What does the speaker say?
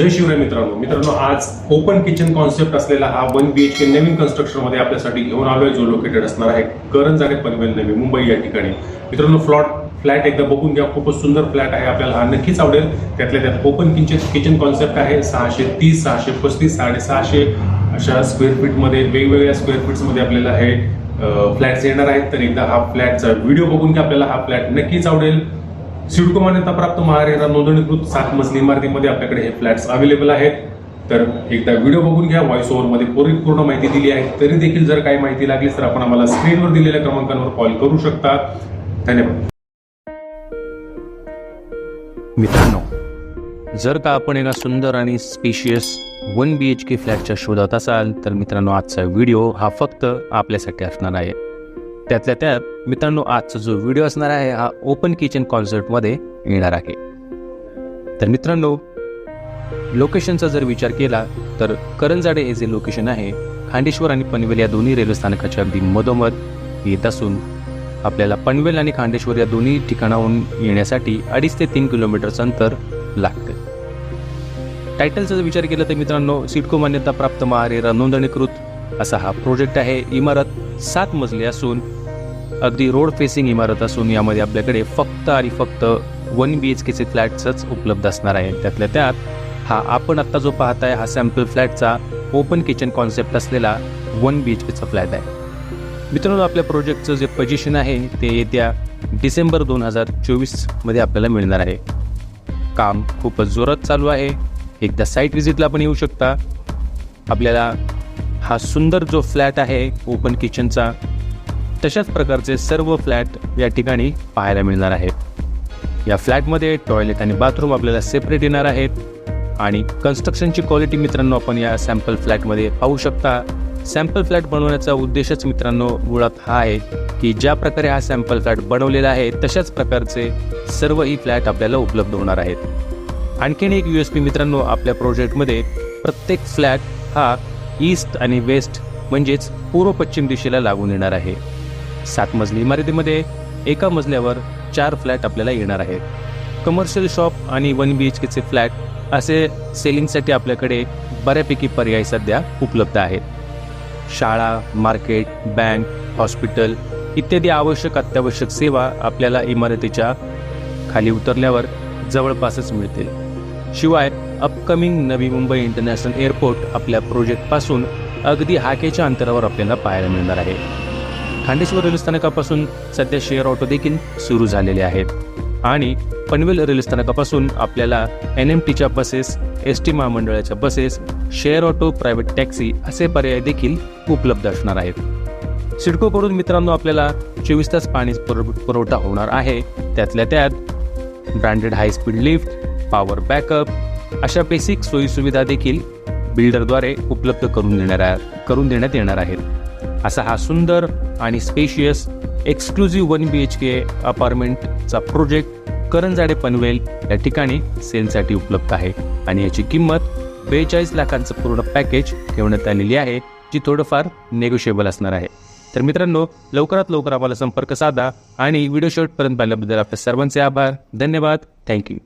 जय शिवराय मित्रांनो. मित्रांनो आज ओपन किचन कॉन्सेप्ट असलेला हा वन बी एच के नवीन कन्स्ट्रक्शनमध्ये आपल्यासाठी घेऊन आहे जो लोकेटेड असणार आहे करंजाणे पनवेल नवी मुंबई या ठिकाणी. मित्रांनो फ्लॉट फ्लॅट एकदा बघून घ्या. खूपच सुंदर फ्लॅट आहे. आपल्याला हा नक्कीच आवडेल. त्यातल्या त्यात ओपन किचन किचन कॉन्सेप्ट आहे. सहाशे तीस सहाशे पस्तीस साडेसहाशे अशा स्क्वेअर फीटमध्ये वेगवेगळ्या स्क्वेअर फीट्समध्ये आपल्याला हे फ्लॅट्स येणार आहेत. तर एकदा हा फ्लॅटचा व्हिडिओ बघून घ्या. आपल्याला हा फ्लॅट नक्कीच आवडेल. सिडको मान्यताप्राप्त महारेरा नोंदणीकृत सात मजली इमारतीमध्ये आपल्याकडे हे फ्लॅट्स अवेलेबल आहेत. तर एकदा व्हिडिओ बघून घ्या व्हॉइस ओव्हरमध्ये पूर्ण पूर्ण माहिती दिली आहे. तरी देखील जर काही माहिती लागली तर आपण आम्हाला स्क्रीनवर दिलेल्या क्रमांकांवर कॉल करू शकता. धन्यवाद. मित्रांनो जर का आपण एका सुंदर आणि spacious one B H K फ्लॅटच्या शोधात असाल तर मित्रांनो आजचा व्हिडिओ हा फक्त आपल्यासाठी असणार आहे. त्यातल्या त्यात मित्रांनो आजचा जो व्हिडिओ असणार आहे हा ओपन किचन कॉन्सर्टमध्ये येणार आहे. तर मित्रांनो लोकेशनचा जर विचार केला तर करंजाडे हे जे लोकेशन आहे खांडेश्वर आणि पनवेल या दोन्ही रेल्वे स्थानकाच्या अगदी मधोमध येत असून आपल्याला पनवेल आणि खांडेश्वर या दोन्ही ठिकाणाहून येण्यासाठी अडीच ते तीन किलोमीटरचं अंतर लागते. टायटलचा जर विचार केला तर मित्रांनो सिडको मान्यता प्राप्त महारेरा नोंदणीकृत असा हा प्रोजेक्ट आहे. इमारत सात मजली असून अगदी रोड फेसिंग इमारत असून यामध्ये आपल्याकडे फक्त आणि फक्त वन बी एच केचे फ्लॅट्सच उपलब्ध असणार आहे त्यातल्या त्यात हा आपण आत्ता जो पाहताय हा सॅम्पल फ्लॅटचा ओपन किचन कॉन्सेप्ट असलेला वन बी एच केचा फ्लॅट आहे. मित्रांनो आपल्या प्रोजेक्टचं जे पोजिशन आहे ते येत्या डिसेंबर दोन हजार चोवीसमध्ये आपल्याला मिळणार आहे. काम खूपच जोरात चालू आहे. एकदा साईट व्हिजिटला पण येऊ शकता. आपल्याला हा सुंदर जो फ्लॅट आहे ओपन किचनचा तशाच प्रकारचे सर्व फ्लॅट या ठिकाणी पाहायला मिळणार आहेत. या फ्लॅटमध्ये टॉयलेट आणि बाथरूम आपल्याला सेपरेट येणार आहेत आणि कन्स्ट्रक्शनची क्वालिटी मित्रांनो आपण या सॅम्पल फ्लॅटमध्ये पाहू शकता. सॅम्पल फ्लॅट बनवण्याचा उद्देशच मित्रांनो मुळात हा आहे की ज्या प्रकारे हा सॅम्पल फ्लॅट बनवलेला आहे तशाच प्रकारचे सर्वही फ्लॅट आपल्याला उपलब्ध होणार आहेत. आणखीन एक यू एस पी मित्रांनो आपल्या प्रोजेक्टमध्ये प्रत्येक फ्लॅट हा ईस्ट आणि वेस्ट म्हणजेच पूर्व पश्चिम दिशेला लागून येणार आहे. सात मजली इमारतीमध्ये एका मजल्यावर चार फ्लॅट आपल्याला येणार आहेत. कमर्शियल शॉप आणि वन बी एच केचे फ्लॅट असे सेलिंगसाठी आपल्याकडे बऱ्यापैकी पर्याय सध्या उपलब्ध आहेत. शाळा मार्केट बँक हॉस्पिटल इत्यादी आवश्यक अत्यावश्यक सेवा आपल्याला इमारतीच्या खाली उतरल्यावर जवळपासच मिळतील. शिवाय upcoming Navi Mumbai international airport आपल्या प्रोजेक्टपासून अगदी हाकेच्या अंतरावर आपल्याला पाहायला मिळणार आहे. खांडेश्वर रेल्वे स्थानकापासून सध्या शेअर ऑटो देखील सुरू झालेले आहेत. आणि पनवेल रेल्वे स्थानकापासून आपल्याला एन एम टीच्या बसेस एस टी महामंडळाच्या buses share auto private taxi असे पर्याय देखील उपलब्ध असणार आहेत. सिडकोकडून मित्रांनो आपल्याला चोवीस तास पाणी पुरव- पुरवठा होणार आहे. त्यातल्या त्यात branded high speed lift power backup अशा बेसिक सोयीसुविधा देखील बिल्डरद्वारे उपलब्ध करून देणार करून देण्यात येणार आहेत. असा हा सुंदर आणि spacious exclusive one B H K अपार्टमेंटचा project Karanjade Panvel या ठिकाणी सेलसाठी उपलब्ध आहे. आणि याची किंमत बेचाळीस लाखांचं पूर्ण पॅकेज ठेवण्यात आलेली आहे जी थोडंफार नेगोशिएबल असणार आहे. तर मित्रांनो लवकरात लवकर आम्हाला संपर्क साधा आणि व्हिडिओ शॉटपर्यंत पाहिल्याबद्दल आपल्या सर्वांचे आभार. धन्यवाद. थँक्यू